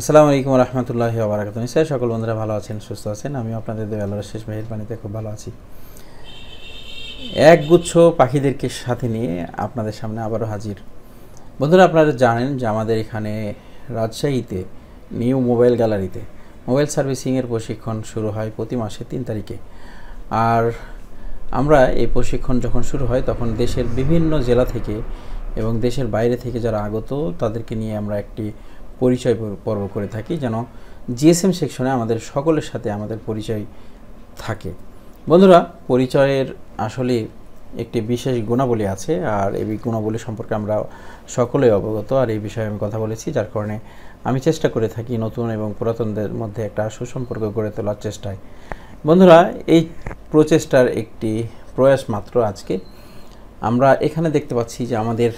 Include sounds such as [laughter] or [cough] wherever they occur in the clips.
আসসালামু আলাইকুম রহমতুল্লাহ বারাকাত নিশ্চয় সকল বন্ধুরা ভালো আছেন, সুস্থ আছেন। আমি আপনাদের আল্লাহর শেষ মেহেরবানিতে খুব ভালো আছি। এক গুচ্ছ পাখিদেরকে সাথে নিয়ে আপনাদের সামনে আবারও হাজির। বন্ধুরা, আপনারা জানেন যে আমাদের এখানে রাজশাহীতে নিউ মোবাইল গ্যালারিতে মোবাইল সার্ভিসিংয়ের প্রশিক্ষণ শুরু হয় প্রতি মাসে তিন তারিখে। আর আমরা এই প্রশিক্ষণ যখন শুরু হয়, তখন দেশের বিভিন্ন জেলা থেকে এবং দেশের বাইরে থেকে যারা আগত, তাদেরকে নিয়ে আমরা একটি পরিচয় পর্ব করে থাকি যেন জিএসএম সেকশনে আমাদের সকলের সাথে আমাদের পরিচয় থাকে। বন্ধুরা, পরিচয়ের আসলে একটি বিশেষ গুণাবলী আছে আর এই গুণাবলী সম্পর্কে আমরা সকলেই অবগত আর এই বিষয়ে আমি কথা বলেছি, যার কারণে আমি চেষ্টা করে থাকি নতুন এবং পুরাতনদের মধ্যে একটা সুসম্পর্ক গড়ে তোলার চেষ্টায়। বন্ধুরা, এই প্রচেষ্টার একটি প্রয়াস মাত্র আজকে। আমরা এখানে দেখতে পাচ্ছি যে আমাদের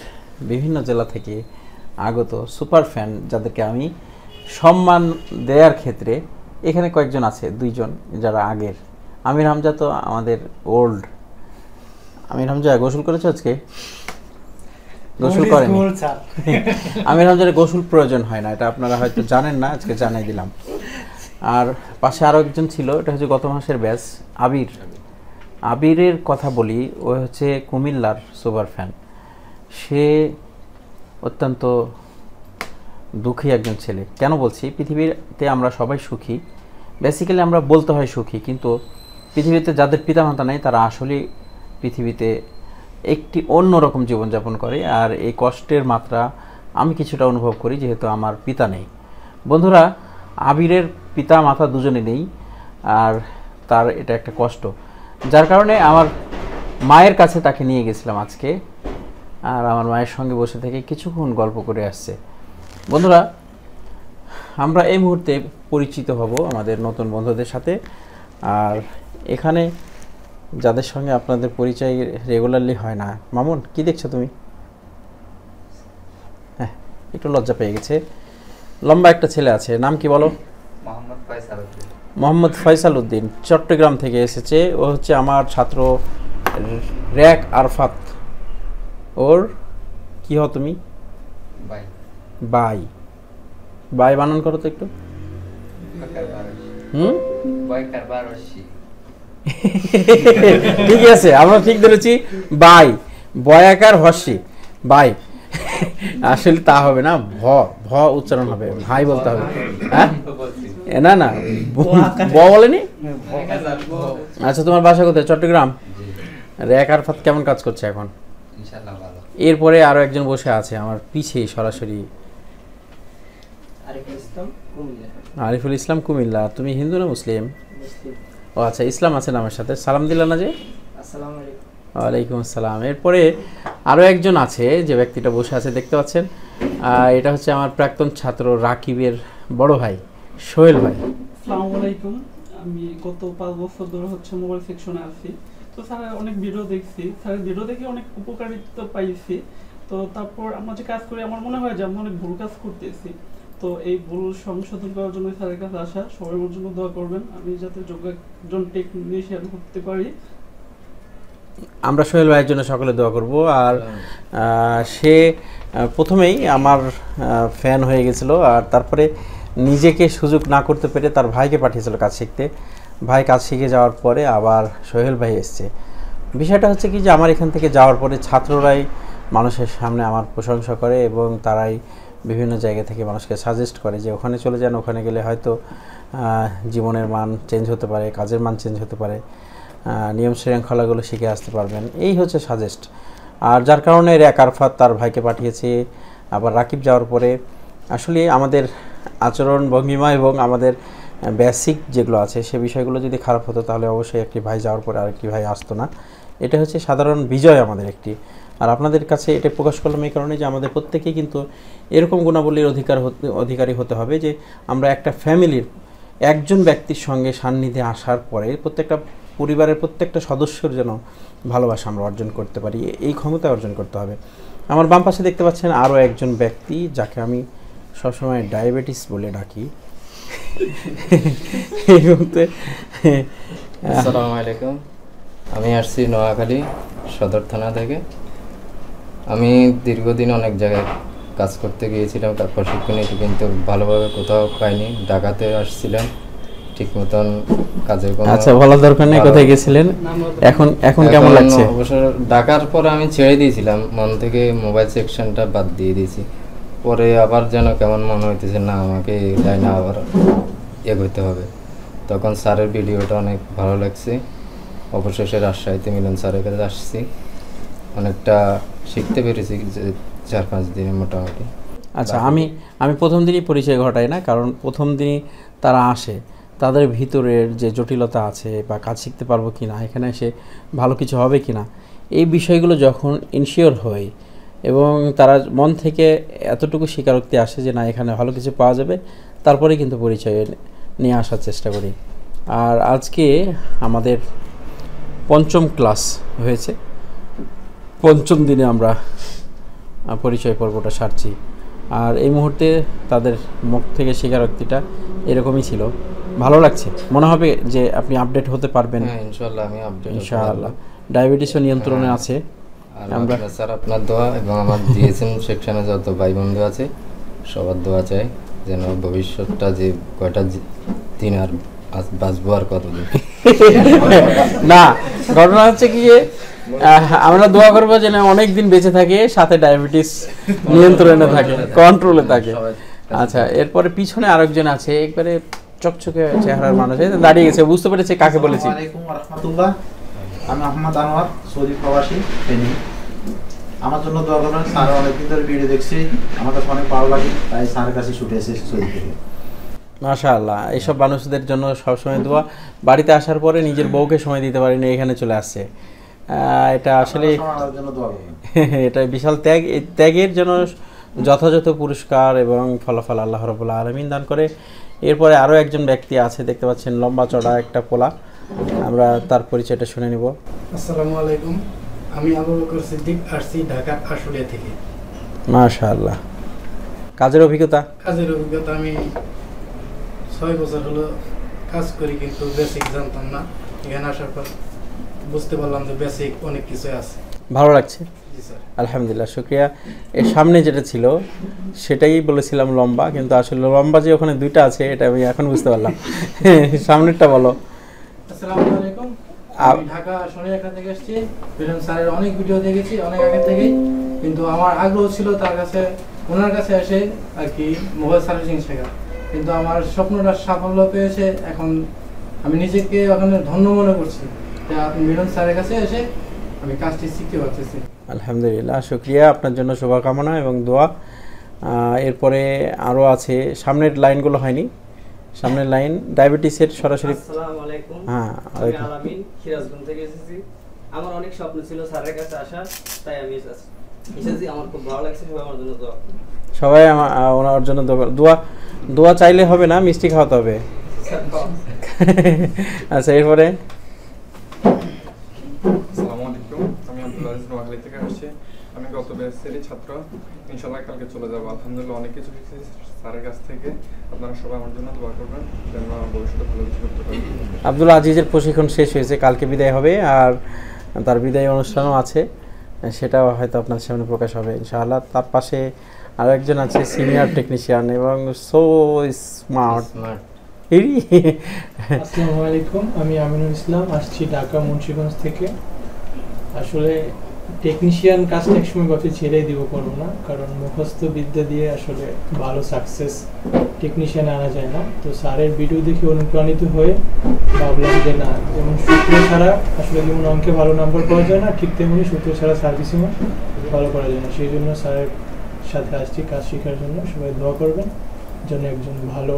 বিভিন্ন জেলা থেকে আগত সুপার ফ্যান যাদেরকে আমি সম্মান দেওয়ার ক্ষেত্রে এখানে কয়েকজন আছে দুইজন যারা আগের। আমির হামজা তো আমাদের ওল্ড। আমির হামজা গোসল করেছ আজকে? গোসল করেন। [laughs] আমির হামজার গোসল প্রয়োজন হয় না এটা আপনারা হয়তো জানেন না আজকে জানাই দিলাম। আর পাশে আরও একজন ছিল এটা হচ্ছে গত মাসের ব্যাস আবির। আবিরের কথা বলি ও হচ্ছে কুমিল্লার সুপার ফ্যান। সে অত্যন্ত দুঃখী একজন ছেলে। কেন বলছি? পৃথিবীতে আমরা সবাই সুখী। বেসিক্যালি আমরা বলতে হয় সুখী, কিন্তু পৃথিবীতে যাদের পিতামাতা নেই, তারা আসলে পৃথিবীতে একটি অন্যরকম জীবনযাপন করে। আর এই কষ্টের মাত্রা আমি কিছুটা অনুভব করি, যেহেতু আমার পিতা নেই। বন্ধুরা, আবিরের পিতা মাতা দুজনে নেই, আর তার এটা একটা কষ্ট। যার কারণে আমার মায়ের কাছে তাকে নিয়ে গেছিলাম আজকে। আর আমার মায়ের সঙ্গে বসে থেকে কিছুক্ষণ গল্প করে আসছে। বন্ধুরা আমরা এই মুহূর্তে পরিচিত হব আমাদের নতুন বন্ধুদের সাথে। আর এখানে যাদের সঙ্গে আপনাদের পরিচয় রেগুলারলি হয় না মামুন কি দেখছ তুমি? হ্যাঁ একটু লজ্জা পেয়ে গেছে। লম্বা একটা ছেলে আছে নাম কি বলো? মোহাম্মদ ফয়সাল উদ্দিন। চট্টগ্রাম থেকে এসেছে। ও হচ্ছে আমার ছাত্র র্যাক আরফাত। ওর কি হও তুমি? বাই। বাই। বানান করো তো একটু। হুম? [laughs] ঠিক আছে আমরা ঠিক ধরেছি বাই। বয়াকার হসি। বাই। [laughs] আসলে তা হবে না ভ। ভ উচ্চারণ হবে ভাই বলতে হবে। হ্যাঁ? না না ব বলেনি? আচ্ছা তোমার বাসা কোথায়? চট্টগ্রাম? র্যাক আরফাত কেমন কাজ করছে এখন? এরপরে আরও একজন বসে আছে আমার পিছে সরাসরি। আরিফুল ইসলাম কুমিল্লা। তুমি হিন্দু না মুসলিম? ও আচ্ছা ইসলাম আছে নামের সাথে। সালাম দিলা না যে? ওয়ালাইকুম আসসালাম। এরপরে আরও একজন আছে যে ব্যক্তিটা বসে আছে দেখতে পাচ্ছেন। এটা হচ্ছে আমার প্রাক্তন ছাত্র রাকিবের বড় ভাই সোহেল ভাই। আসসালামু আলাইকুম। আমি গত পাঁচ বছর ধরে হচ্ছে মোবাইল সেকশনে আছি। তো স্যার অনেক ভিডিও দেখছি। স্যার ভিডিও দেখে অনেক উপকারিতা পাইছি। তো তারপর আমরা যে কাজ করি আমার মনে হয় যে আমরা অনেক ভুল কাজ করতেছি। তো এই ভুল সংশোধন করার জন্য স্যারের কাছে আসা সবাই আমার জন্য দোয়া করবেন। আমি যাতে যোগ্য একজন টেকনিশিয়ান করতে পারি। আমরা সোহেল ভাইয়ের জন্য সকলে দোয়া করব। আর সে প্রথমেই আমার ফ্যান হয়ে গেছিল। আর তারপরে নিজেকে সুযোগ না করতে পেরে তার ভাইকে পাঠিয়েছিল কাজ শিখতে। ভাই কাজ শিখে যাওয়ার পরে আবার সোহেল ভাই এসছে। বিষয়টা হচ্ছে কি যে আমার এখান থেকে যাওয়ার পরে ছাত্ররাই মানুষের সামনে আমার প্রশংসা করে এবং তারাই বিভিন্ন জায়গা থেকে মানুষকে সাজেস্ট করে যে ওখানে চলে যান, ওখানে গেলে হয়তো জীবনের মান চেঞ্জ হতে পারে, কাজের মান চেঞ্জ হতে পারে নিয়ম শৃঙ্খলাগুলো শিখে আসতে পারবেন। এই হচ্ছে সাজেস্ট আর যার কারণে র্যাক আরফাত তার ভাইকে পাঠিয়েছে, আবার রাকিব যাওয়ার পরে। আসলে আমাদের আচরণ, ভঙ্গিমা এবং আমাদের বেসিক যেগুলো আছে, সে বিষয়গুলো যদি খারাপ হতো তাহলে অবশ্যই একটি ভাই যাওয়ার পরে আরেকটি ভাই আসতো না। এটা হচ্ছে সাধারণ বিজয় আমাদের একটি। আর আপনাদের কাছে এটা প্রকাশ করলাম এই কারণে যে আমাদের প্রত্যেকেই কিন্তু এরকম গুণাবলীর অধিকার অধিকারী হতে হবে যে আমরা একটা ফ্যামিলির একজন ব্যক্তির সঙ্গে সান্নিধ্যে আসার পরে প্রত্যেকটা পরিবারের প্রত্যেকটা সদস্যর যেন ভালোবাসা আমরা অর্জন করতে পারি, এই ক্ষমতা অর্জন করতে হবে। আমার বাম পাশে দেখতে পাচ্ছেন আরও একজন ব্যক্তি, যাকে আমি সবসময় ডায়াবেটিস বলে ডাকি। এই মুহূর্তে। আসসালামু আলাইকুম। আমি আসছি নোয়াখালী সদর থানা থেকে। আমি দীর্ঘদিন অনেক জায়গায় কাজ করতে গিয়েছিলাম তার প্রশিক্ষণ নিতে কিন্তু ভালোভাবে কোথাও পাইনি। ঢাকাতে আসছিলাম ঠিক মতন কাজের কোনো আচ্ছা বলার দরকার নেই কোথায় গেছিলেন এখন এখন কেমন লাগছে? অবশ্য ঢাকার পরে আমি ছেড়ে দিয়েছিলাম মন থেকে মোবাইল সেকশনটা বাদ দিয়ে দিয়েছি। পরে আবার যেন কেমন মনে হইতেছে, না, আমাকে এই লাইনে আবার এগোতে হবে। তখন স্যারের ভিডিওটা অনেক ভালো লাগছে। অবশেষে রাজশাহীতে মিলন স্যারের কাছে আসছি। অনেকটা শিখতে পেরেছি চার পাঁচ দিনে মোটামুটি। আচ্ছা আমি আমি প্রথম দিনই পরিচয় ঘটাই না, কারণ প্রথম দিনই তারা আসে। তাদের ভিতরের যে জটিলতা আছে বা কাজ শিখতে পারব কি না এখানে এসে ভালো কিছু হবে কি না এই বিষয়গুলো যখন ইনশিওর হয় এবং তারা মন থেকে এতটুকু স্বীকারোক্তি আসে যে না এখানে ভালো কিছু পাওয়া যাবে। তারপরে কিন্তু পরিচয় নিয়ে আসার চেষ্টা করি। আর আজকে আমাদের পঞ্চম ক্লাস হয়েছে। পঞ্চম দিনে আমরা পরিচয় পর্বটা সারছি। আর এই মুহূর্তে তাদের মুখ থেকে স্বীকারোক্তিটা এরকমই ছিল। ভালো লাগছে? মনে হবে যে আপনি আপডেট হতে পারবেন। হ্যাঁ ইনশাল্লাহ আমি আপডেট ইনশাআল্লাহ। ডায়াবেটিসও নিয়ন্ত্রণে আছে। আর আমরা স্যার আপনার দোয়া এবং আমার জিএসএম সেকশনে যত ভাই বন্ধু আছে সবার দোয়া চাই যেন ভবিষ্যৎটা যে কয়টা দিন আর বাঁচবো আর কতদিন। [laughs] না ঘটনা হচ্ছে কি যে আহ, আমরা দোয়া করব যেন অনেক দিন বেঁচে থাকে সাথে ডায়াবেটিস নিয়ন্ত্রণে থাকে কন্ট্রোলে থাকে। আচ্ছা এরপরে পিছনে আরেকজন আছে একবারে চকচকে চেহারার মানুষ দাঁড়িয়ে গেছে বুঝতে পেরেছে কাকে বলেছি। আমি আহমদ আনোয়ার সৌদি প্রবাসী ফেনী আমার জন্য দোয়া করবেন স্যার অনেকদিন ধরে ভিডিও দেখছি আমার কাছে অনেক ভালো লাগে তাই স্যারের কাছে ছুটে এসেছি সৌদি থেকে। মাশাআল্লাহ এইসব মানুষদের জন্য সবসময় দোয়া। বাড়িতে আসার পরে নিজের বউকে সময় দিতে পারিনি এখানে চলে আসছে। এটা আসলে [laughs] এটা বিশাল ত্যাগ এই ত্যাগের জন্য যথাযথ পুরস্কার এবং ফলাফল আল্লাহ রবুল্লা আলমিন দান করে। এরপরে আরও একজন ব্যক্তি আছে দেখতে পাচ্ছেন লম্বা চড়া একটা পোলা আমরা তার পরিচয়টা শুনে নিব। আসসালামু আলাইকুম। আমি আবু বকর সিদ্দিক আসছি ঢাকা আশুলিয়া থেকে। মাশাআল্লাহ। কাজের অভিজ্ঞতা? কাজের অভিজ্ঞতা আমি ছয় বছর হলো কাজ করি কিন্তু বেসিক জানতাম না। এখানে আসার পর বুঝতে পারলাম যে বেসিক অনেক কিছু আছে। ভালো লাগছে? আলহামদুলিল্লাহ শুক্রিয়া। এর সামনে যেটা ছিল সেটাই বলেছিলাম লম্বা কিন্তু আসলে লম্বা যে ওখানে দুইটা আছে এটা আমি এখন বুঝতে পারলাম। [laughs] সামনেরটা বলো। আসসালামু আলাইকুম। আমি ঢাকা থেকে এসেছি। স্যারের অনেক ভিডিও দেখেছি অনেক আগে থেকেই কিন্তু আমার আগ্রহ ছিল তার কাছে ওনার কাছে এসে আর কি মোবাইল সার্ভিসিং শেখা। কিন্তু আমার স্বপ্নটা সাফল্য পেয়েছে এখন আমি নিজেকে ওখানে ধন্য মনে করছি যে আপনি মিলন স্যারের কাছে এসে আমি কাজটি শিখতে পারতেছি। আলহামদুলিল্লাহ শুক্রিয়া আপনার জন্য শুভকামনা এবং দোয়া। এরপরে আরও আছে সামনের লাইনগুলো হয়নি। সামনের লাইন ডায়াবেটিসের সরাসরি আসসালামু আলাইকুম। হ্যাঁ, আমি ওয়ালাইকুম। আলামিন সিরাজগঞ্জ থেকে এসেছি। আমার অনেক স্বপ্ন ছিল স্যারের কাছে আসার তাই আমি এসেছি এসেছি আমার খুব ভালো লাগছে সবাই আমার জন্য দোয়া সবাই আমা- আহ, ওনার জন্য দোয়া- দোয়া দোয়া চাইলে হবে না মিষ্টি খাওয়াতে হবে। [laughs] আচ্ছা এরপরে? আসসালামু আলাইকুম আমি আব্দুল আজিজ নোয়াখালী থেকে আসছি। আমি গত ব্যাচেরই ছাত্র। ইনশাল্লাহ কালকে চলে যাব। আলহামদুলিল্লাহ অনেক কিছু শিখেছি। স্যারের কাছ থেকে আপনারা সবাই আমার জন্য দোয়া করবেন যেন ভবিষ্যতে ভালো কিছু করতে পারি। আব্দুল আজিজের প্রশিক্ষণ শেষ হয়েছে কালকে বিদায় হবে আর তার বিদায় অনুষ্ঠানও আছে সেটাও হয়তো আপনার সামনে প্রকাশ হবে ইনশাআল্লাহ। তার পাশে আরও একজন আছে সিনিয়র টেকনিশিয়ান এবং সো স্মার্ট আসসালামু আলাইকুম আমি আমিনুল ইসলাম আসছি ঢাকা মুন্সিগঞ্জ থেকে। আসলে টেকনিশিয়ান কাজটা একসময় ভাবছি ছেড়েই দিব করব না, কারণ মুখস্থ বিদ্যা দিয়ে আসলে ভালো সাকসেস টেকনিশিয়ান আনা যায় না। তো স্যারের ভিডিও দেখে অনুপ্রাণিত হয়ে ভাবলাম যে না, যেমন সূত্র ছাড়া আসলে যেমন অঙ্কে ভালো নাম্বার পাওয়া যায় না, ঠিক তেমনি সূত্র ছাড়া সার্ভিসিংও ভালো করা যায় না। সেই জন্য স্যারের সাথে আসছি কাজ শেখার জন্য। সবাই দোয়া করবেন যেন একজন ভালো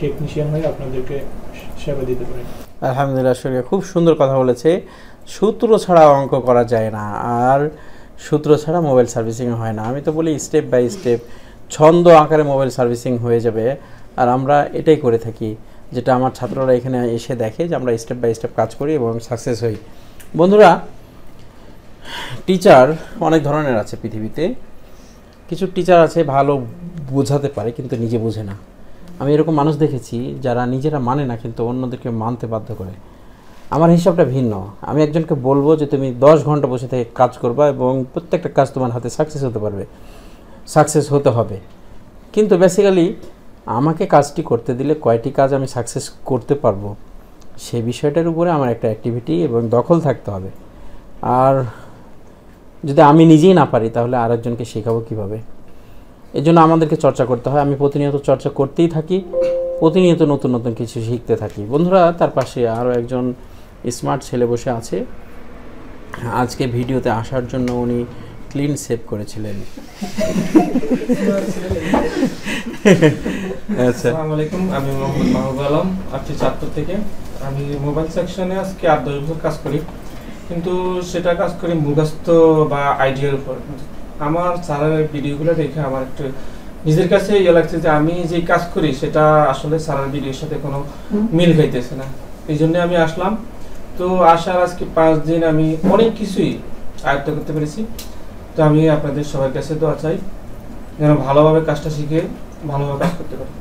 টেকনিশিয়ান হয়ে আপনাদেরকে সেবা দিতে পারে। আলহামদুলিল্লাহ খুব সুন্দর কথা বলেছে। সূত্র ছাড়া অঙ্ক করা যায় না। আর সূত্র ছাড়া মোবাইল সার্ভিসিং হয় না। আমি তো বলি স্টেপ বাই স্টেপ ছন্দ আকারে মোবাইল সার্ভিসিং হয়ে যাবে। আর আমরা এটাই করে থাকি, যেটা আমার ছাত্ররা এখানে এসে দেখে যে আমরা স্টেপ বাই স্টেপ কাজ করি এবং সাকসেস হই। বন্ধুরা, টিচার অনেক ধরনের আছে পৃথিবীতে। কিছু টিচার আছে ভালো বোঝাতে পারে কিন্তু নিজে বোঝে না। আমি এরকম মানুষ দেখেছি যারা নিজেরা মানে না কিন্তু অন্যদেরকে মানতে বাধ্য করে। আমার হিসাবটা ভিন্ন। আমি একজনকে বলব যে তুমি দশ ঘণ্টা বসে থেকে কাজ করবা এবং প্রত্যেকটা কাজ তোমার হাতে সাকসেস হতে পারবে। সাকসেস হতে হবে। কিন্তু বেসিক্যালি আমাকে কাজটি করতে দিলে কয়টি কাজ আমি সাকসেস করতে পারব, সে বিষয়টার উপরে আমার একটা অ্যাক্টিভিটি এবং দখল থাকতে হবে। আর যদি আমি নিজেই না পারি, তাহলে আরেকজনকে শেখাবো কীভাবে? এই জন্য আমাদেরকে চর্চা করতে হয়। আমি প্রতিনিয়ত চর্চা করতেই থাকি, প্রতিনিয়ত নতুন নতুন কিছু শিখতে থাকি। বন্ধুরা, তার পাশে আরও একজন স্মার্ট ছেলে বসে আছে। আজকে ভিডিওতে আসার জন্য উনি ক্লিন সেভ করেছিলেন। আচ্ছা। আসসালামু আলাইকুম আমি মোহাম্মদ মাহবুব আলম আসছি চাঁদপুর থেকে। আমি মোবাইল সেকশনে আজকে আট দশ বছর কাজ করি। কিন্তু সেটা কাজ করি মুখস্থ বা আইডিয়ার উপর। আমার স্যারের ভিডিওগুলো দেখে আমার একটু নিজের কাছে ইয়ে লাগছে যে আমি যে কাজ করি সেটা আসলে স্যারের ভিডিওর সাথে কোনো মিল খাইতেছে না। এই জন্য আমি আসলাম। তো আসার আজকে পাঁচ দিন আমি অনেক কিছুই আয়ত্ত করতে পেরেছি। তো আমি আপনাদের সবার কাছে দোয়া চাই, যেন ভালোভাবে কাজটা শিখে ভালোভাবে কাজ করতে পারি।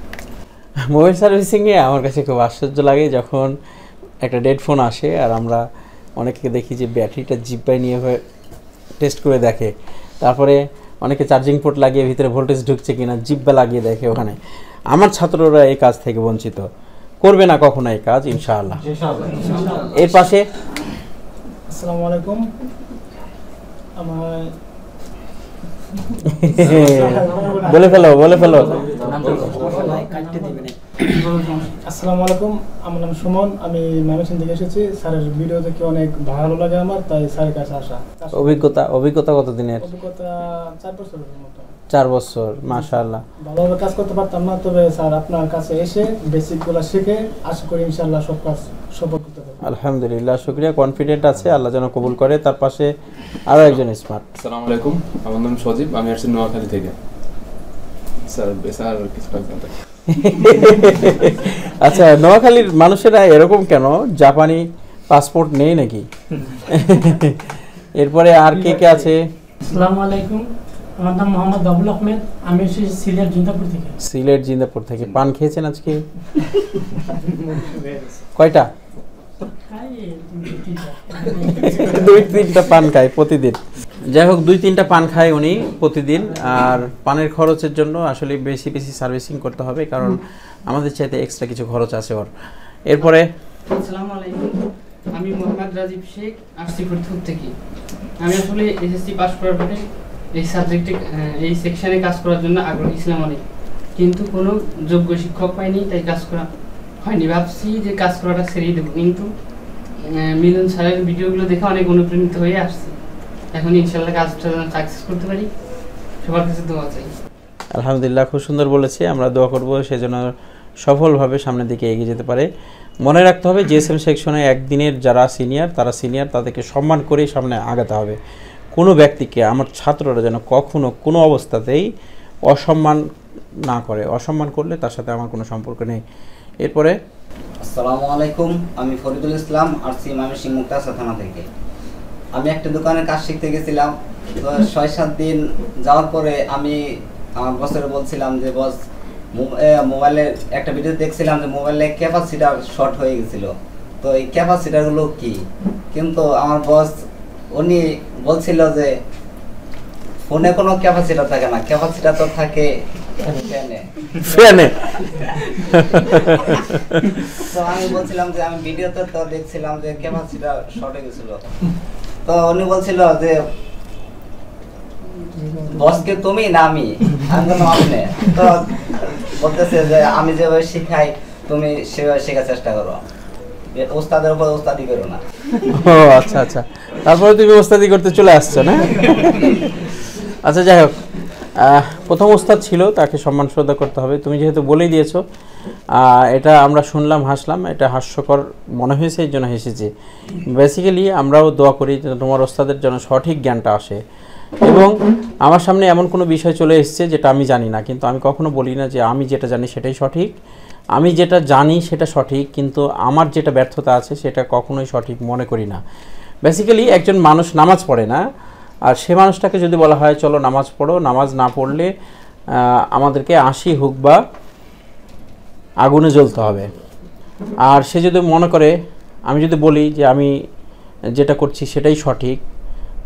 মোবাইল সার্ভিসিংয়ে আমার কাছে খুব আশ্চর্য লাগে যখন একটা ডেড ফোন আসে আর আমরা অনেকে দেখি যে ব্যাটারিটা জিব্বায় নিয়ে হয়ে টেস্ট করে দেখে। তারপরে অনেকে চার্জিং পোর্ট লাগিয়ে ভিতরে ভোল্টেজ ঢুকছে কিনা জিব্বা লাগিয়ে দেখে ওখানে। আমার ছাত্ররা এই কাজ থেকে বঞ্চিত। করবে না কখনো এই কাজ ইনশাআল্লাহ। এর পাশে? আসসালামু আলাইকুম। আমার বলে ফেলো বলে ফেলো। আসসালামু আলাইকুম আমার নাম সুমন আমি ময়মনসিং থেকে এসেছি। স্যারের ভিডিও দেখে অনেক ভালো লাগে আমার তাই স্যারের কাছে আসা। অভিজ্ঞতা অভিজ্ঞতা কত দিনের অভিজ্ঞতা চার বছরের মতো। চার বছর মাশাআল্লাহ। ভালোভাবে কাজ করতে পারতাম না তবে স্যার আপনার কাছে এসে বেসিক বেসিকগুলো শিখে আশা করি ইনশাআল্লাহ সব কাজ সফল করতে পারব। আলহামদুলিল্লাহ শুক্রিয়া কনফিডেন্ট আছে আল্লাহ যেন কবুল করে। তার পাশে আরও একজন স্মার্ট আসসালামু আলাইকুম আমার নাম সজীব আমি আসছি নোয়াখালী থেকে। স্যার স্যার কিছু। আচ্ছা নোয়াখালীর মানুষেরা এরকম কেন? জাপানি পাসপোর্ট নেই নাকি? এরপরে আর কে কে আছে? আসসালামু আলাইকুম। আমার নাম মোহাম্মদ বাবুল আহমেদ। আমি সিলেট জিন্দাপুর থেকে। সিলেট জিন্দাপুর থেকে। পান খেয়েছেন আজকে? কয়টা? দুই তিনটা। দুই তিনটা পান খায় প্রতিদিন। যাই হোক, দুই তিনটা পান খায় উনি প্রতিদিন, আর পানের খরচের জন্য আসলে বেশি বেশি সার্ভিসিং করতে হবে, কারণ আমাদের চাইতে এক্সট্রা কিছু খরচ আছে ওর। এরপরে আসসালামু আলাইকুম। আমি মোহাম্মদ রাজীব শেখ, আসছি ফরিদপুর থেকে। আমি আসলে এসএসসি পাস করার পরে এই সাবজেক্টে এই সেকশনে কাজ করার জন্য আগ্রহী ছিলাম অনেক। কিন্তু কোনো যোগ্য শিক্ষক পাইনি, তাই কাজ করা হয়নি। ভাবছি যে কাজ করাটা ছেড়েই দেবো। কিন্তু মিলন স্যারের ভিডিওগুলো দেখে অনেক অনুপ্রাণিত হয়ে আসছি। এখন ইনশাল্লাহ কাজটা যেন সাকসেস করতে পারি। সবার কাছে দোয়া চাই। আলহামদুলিল্লাহ খুব সুন্দর বলেছে। আমরা দোয়া করব সেজন্য সফলভাবে সামনের দিকে এগিয়ে যেতে পারে। মনে রাখতে হবে জিএসএম সেকশনে একদিনের যারা সিনিয়র তারা সিনিয়র তাদেরকে সম্মান করেই সামনে আগাতে হবে। কোনো ব্যক্তিকে আমার ছাত্ররা যেন কখনো কোনো অবস্থাতেই অসম্মান না করে। অসম্মান করলে তার সাথে আমার কোনো সম্পর্ক নেই। এরপরে আসসালামু আলাইকুম আমি ফরিদুল ইসলাম আসছি ময়মনসিংহ মুক্তাসা থানা থেকে। আমি একটা দোকানে কাজ শিখতে গেছিলাম। তো ছয় সাত দিন যাওয়ার পরে আমি আমার বসের বলছিলাম যে বস মোবাইলের একটা ভিডিও দেখছিলাম যে মোবাইলের ক্যাপাসিটার শর্ট হয়ে গেছিল। তো এই ক্যাপাসিটারগুলো কি? কিন্তু আমার বস উনি বলছিল যে ফোনে কোনো ক্যাপাসিটার থাকে না। ক্যাপাসিটার তো থাকে ফ্যানে তো আমি বলছিলাম যে আমি ভিডিওতে তো দেখছিলাম যে ক্যাপাসিটা শর্ট হয়ে গেছিল। তো উনি বলছিল যে, বসকে তুমি না আমি। আমি তো বলতেছে যে, আমি যেভাবে শিখাই, তুমি সেভাবে শেখার চেষ্টা করো। ওস্তাদের উপর ওস্তাদি করো না। ও আচ্ছা আচ্ছা। তারপরে তুমি ওস্তাদি করতে চলে আসছো, না? আচ্ছা যাই হোক। প্রথম ওস্তাদ ছিল, তাকে সম্মান শ্রদ্ধা করতে হবে। তুমি যেহেতু বলেই দিয়েছ এটা আমরা শুনলাম, হাসলাম, এটা হাস্যকর মনে হয়েছে, এই জন্য হেসেছি। বেসিক্যালি আমরাও দোয়া করি তোমার ওস্তাদের জন্য সঠিক জ্ঞানটা আসে। এবং আমার সামনে এমন কোনো বিষয় চলে এসছে যেটা আমি জানি না, কিন্তু আমি কখনো বলি না যে আমি যেটা জানি সেটাই সঠিক। আমি যেটা জানি সেটা সঠিক, কিন্তু আমার যেটা ব্যর্থতা আছে সেটা কখনোই সঠিক মনে করি না। বেসিক্যালি একজন মানুষ নামাজ পড়ে না, আর সে মানুষটাকে যদি বলা হয়, চলো নামাজ পড়ো, নামাজ না পড়লে আমাদেরকে আশি হোক বা আগুনে জ্বলতে হবে। আর সে যদি মনে করে, আমি যদি বলি যে আমি যেটা করছি সেটাই সঠিক,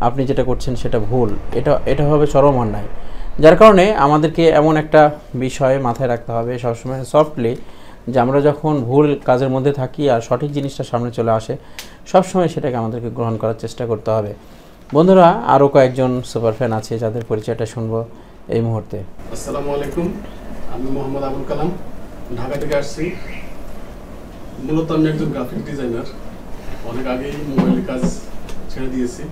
আপনি যেটা করছেন সেটা ভুল, এটা এটা হবে চরম অন্যায়। যার কারণে আমাদেরকে এমন একটা বিষয় মাথায় রাখতে হবে সবসময় সফটলি যে আমরা যখন ভুল কাজের মধ্যে থাকি আর সঠিক জিনিসটা সামনে চলে আসে, সবসময় সেটাকে আমাদেরকে গ্রহণ করার চেষ্টা করতে হবে। বন্ধুরা, আরও কয়েকজন সুপার ফ্যান আছে যাদের পরিচয়টা শুনব এই মুহূর্তে। আসসালামু আলাইকুম, আমি মোহাম্মদ আবুল কালাম। ঢাকা থেকে আসছি। মূলত আমি একজন গ্রাফিক ডিজাইনার অনেক আগেই মোবাইলের কাজ ছেড়ে দিয়েছি।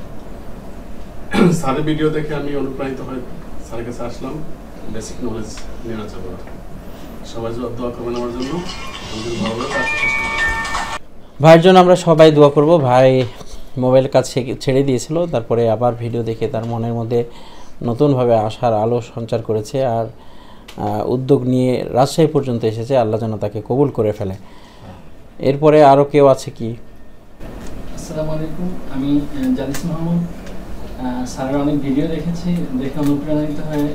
স্যারের ভিডিও দেখে আমি অনুপ্রাণিত হয়ে স্যারের কাছে আসলাম। বেসিক নলেজ নেওয়ার জন্য সবাই দোয়া করবেন আমার জন্য ভাইয়ের জন্য আমরা সবাই দোয়া করব। ভাই মোবাইল কাজ ছেড়ে দিয়েছিল, তারপরে আবার ভিডিও দেখে তার মনের মধ্যে নতুনভাবে আশার আলো সঞ্চার করেছে। আর উদ্যোগ নিয়ে রাজশাহী পর্যন্ত এসেছে আল্লাহ যেন তাকে কবুল করে ফেলে। এরপরে আরও কেউ আছে কি? আসসালামু আলাইকুম আমি জালিস মাহমুদ। স্যারের অনেক ভিডিও দেখেছি দেখে অনুপ্রাণিত হয়ে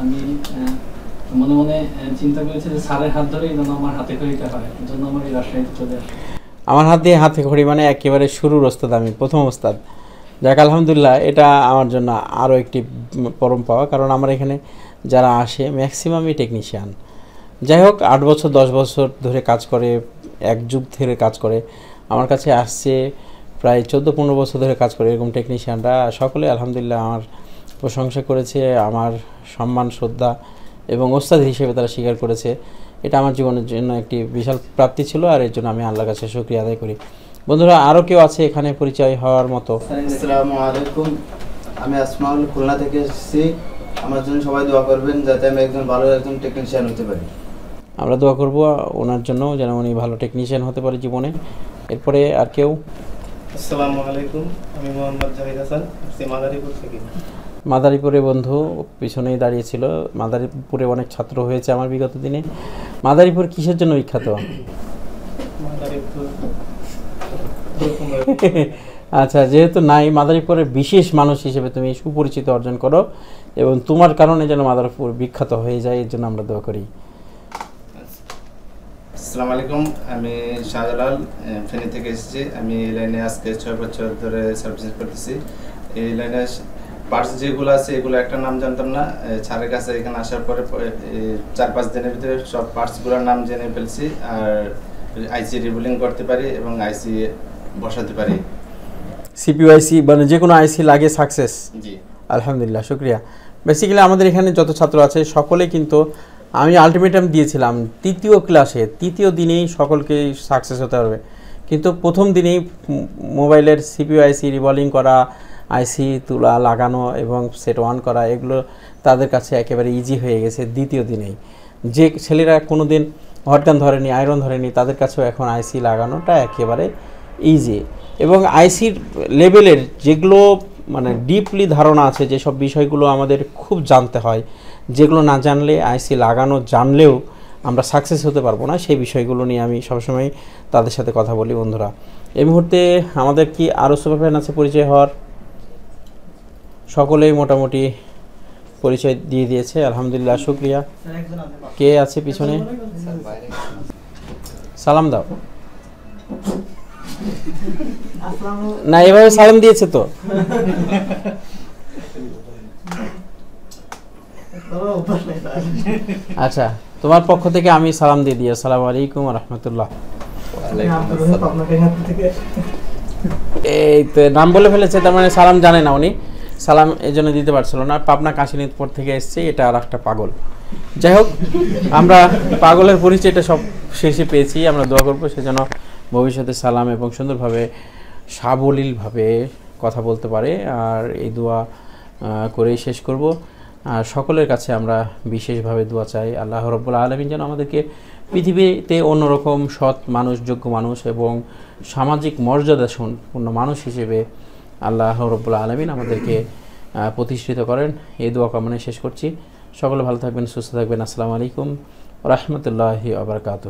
আমি মনে মনে চিন্তা করেছি যে স্যারের হাত ধরেই যেন আমার হাতে খড়িটা হয় জন্য আমার এই রাজশাহীতে চলে আসে আমার হাত দিয়ে হাতে ঘড়ি মানে একেবারে শুরুর ওস্তাদ আমি প্রথম ওস্তাদ। যাক আলহামদুলিল্লাহ এটা আমার জন্য আরও একটি পরম পাওয়া কারণ আমার এখানে যারা আসে ম্যাক্সিমামই টেকনিশিয়ান যাই হোক, আট বছর, দশ বছর ধরে কাজ করে, এক যুগ ধরে কাজ করে। আমার কাছে আসছে প্রায় চোদ্দ, পনেরো বছর ধরে কাজ করে এরকম টেকনিশিয়ানরা সকলে আলহামদুলিল্লাহ আমার প্রশংসা করেছে, আমার সম্মান, শ্রদ্ধা এবং ওস্তাদ হিসেবে তারা স্বীকার করেছে। এটা আমার জীবনের জন্য একটি বিশাল প্রাপ্তি ছিল আর এর জন্য আমি আল্লাহর কাছে শুক্রিয়া আদায় করি। বন্ধুরা আরও কেউ আছে এখানে পরিচয় হওয়ার মতো? আসসালামু আলাইকুম। আমি আসমাউল খুলনা থেকে এসেছি। আমার জন্য সবাই দোয়া করবেন যাতে আমি একজন ভালো একজন টেকনিশিয়ান হতে পারি। আমরা দোয়া করব ওনার জন্য যেন উনি ভালো টেকনিশিয়ান হতে পারে জীবনে। এরপরে আর কেউ? আসসালামু আলাইকুম আমি মোহাম্মদ জাহিদ হাসান মাদারীপুর থেকে। মাদারীপুরে বন্ধু পিছনেই দাঁড়িয়েছিল মাদারীপুরে অনেক ছাত্র হয়েছে আমার বিগত দিনে। মাদারীপুর কিসের জন্য বিখ্যাত? মাদারীপুর [laughs] আচ্ছা যেহেতু নাই, মাদারীপুরের বিশেষ মানুষ হিসেবে তুমি সুপরিচিত অর্জন করো এবং তোমার কারণে যেন মাদারীপুর বিখ্যাত হয়ে যায়, এর জন্য আমরা দোয়া করি। আসসালামু আলাইকুম আমি শাহজালাল ফেনী থেকে এসেছি। আমি এই লাইনে আজকে ছয় বছর ধরে সার্ভিস করতেছি। এই লাইনে পার্টস যেগুলো আছে, এগুলো একটা নাম জানতাম না। স্যারের কাছে এখানে আসার পরে চার পাঁচ দিনের ভিতরে সব পার্টসগুলোর নাম জেনে ফেলছি। আর আইসি রিবুলিং করতে পারি এবং আইসি বসাতে পারি। সিপিআইসি মানে যে কোনো আইসি লাগে সাকসেস জি। আলহামদুলিল্লাহ শুক্রিয়া। বেসিক্যালি আমাদের এখানে যত ছাত্র আছে সকলে কিন্তু আমি আলটিমেটাম দিয়েছিলাম তৃতীয় ক্লাসে তৃতীয় দিনেই সকলকে সাকসেস হতে হবে। কিন্তু প্রথম দিনেই মোবাইলের সিপিইউ আইসি রিভলিং করা আইসি তোলা লাগানো এবং সেট ওয়ান করা এগুলো তাদের কাছে একেবারে ইজি হয়ে গেছে দ্বিতীয় দিনেই। যে ছেলেরা কোনো দিন হটগান ধরেনি আয়রন ধরেনি তাদের কাছেও এখন আইসি লাগানোটা একেবারে ইজি এবং আইসির লেভেলের যেগুলো মানে ডিপলি ধারণা আছে, যেসব বিষয়গুলো আমাদের খুব জানতে হয়, যেগুলো না জানলে আইসি লাগানো, জানলেও আমরা সাকসেস হতে পারব না, সেই বিষয়গুলো নিয়ে আমি সবসময় তাদের সাথে কথা বলি বন্ধুরা। এই মুহূর্তে আমাদের কি আরও সুপার ফ্যান আছে পরিচয় হওয়ার? সকলেই মোটামুটি পরিচয় দিয়ে দিয়েছে, আলহামদুলিল্লাহ, শুক্রিয়া। কে আছে পিছনে? সালাম দাও। না, এভাবে সালাম দিয়েছে তো। আচ্ছা তোমার পক্ষ থেকে আমি সালাম দিয়ে দিই। আসসালামু আলাইকুম রহমতুল্লাহ। এই তো নাম বলে ফেলেছে, তার মানে সালাম জানে না উনি। সালাম এই জন্য দিতে পারছিল না। পাবনা কাশিনীতপুর থেকে এসছে, এটা আর একটা পাগল। যাই হোক, আমরা পাগলের পরিচয়টা সব শেষে পেয়েছি, আমরা দোয়া করব, সেজন্য ভবিষ্যতে সালাম এবং সুন্দরভাবে, সাবলীলভাবে কথা বলতে পারে। আর এই দোয়া করেই শেষ করব। আর সকলের কাছে আমরা বিশেষভাবে দোয়া চাই। আল্লাহ রব্বুল আলমিন যেন আমাদেরকে পৃথিবীতে অন্যরকম সৎ মানুষ, যোগ্য মানুষ এবং সামাজিক মর্যাদা সম্পূর্ণ মানুষ হিসেবে আল্লাহ রব্বুল আলমিন আমাদেরকে প্রতিষ্ঠিত করেন। এই দোয়া কামনায় শেষ করছি। সকলে ভালো থাকবেন, সুস্থ থাকবেন। আসসালামু আলাইকুম রহমতুল্লাহি আবরকাত